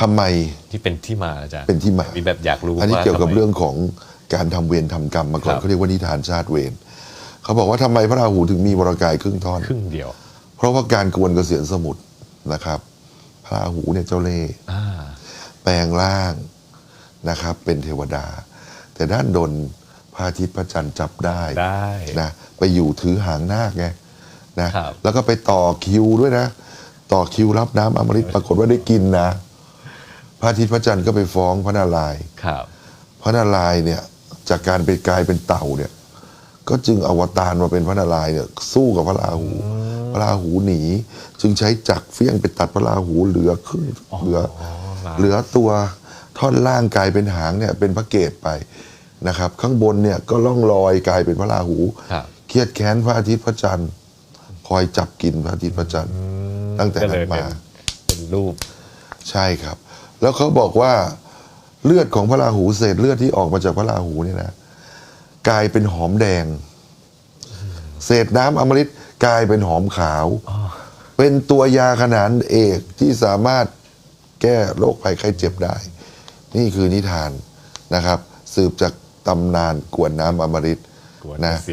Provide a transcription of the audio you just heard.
ทำไมที่เป็นที่มาอาจารย์เป็นที่มามีแบบอยากรู้อันนี้ว่าเกี่ยวกับทำไมเรื่องของการทำเวรทำกรรมมาก่อนครับเขาเรียกว่านิทานชาติเวรเขาบอกว่าทำไมพระราหูถึงมีวรกายครึ่งท่อนครึ่งเดียว เพราะว่าการกวนเกษียณสมุทรนะครับ พระราหูเนี่ยเจ้าเล่ห์อ่าแปลงร่างนะครับ เป็นเทวดา แต่ด้านดนพระอาทิตย์พระจันทร์จับได้ได้นะไปอยู่ถือหางนาคไงนะครับแล้วก็ไปต่อคิวด้วยนะ ต่อคิวรับน้ำอมฤตปรากฏว่าได้กินนะ พระอาทิตย์พระจันทร์ก็ไปฟ้องพระนารายณ์ครับ พระนารายณ์เนี่ยจากการไปกลายเป็นเต่าเนี่ย ก็จึงอวตารมาเป็นพระนารายณ์เนี่ยสู้กับพระราหู พระราหูหนี จึงใช้จักรเฟี้ยงไปตัดพระราหูเหลือครึ่งเหลือ เหลือตัวท่อนล่างกลายเป็นหางเนี่ยเป็นพระเกศไปนะครับ ข้างบนเนี่ยก็ล่องลอยกลายเป็นพระราหูครับ เครียดแค้นพระอาทิตย์พระจันทร์คอยจับกินพระอาทิตย์พระจันทร์ตั้งแต่ก็เลนั้ยนเป็นมา เป็นรูป ใช่ครับ แล้วเขาบอกว่าเลือดของพระราหูเศษเลือดที่ออกมาจากพระราหูเนี่ยนะกลายเป็นหอมแดง เศษน้ำอมฤตกลายเป็นหอมขาว เป็นตัวยาขนานเอกที่สามารถแก้โรคภัยไข้เจ็บได้ นี่คือนิทานนะครับ สืบจากตำนานกวนน้ำอมฤตกวนนะเกษียณ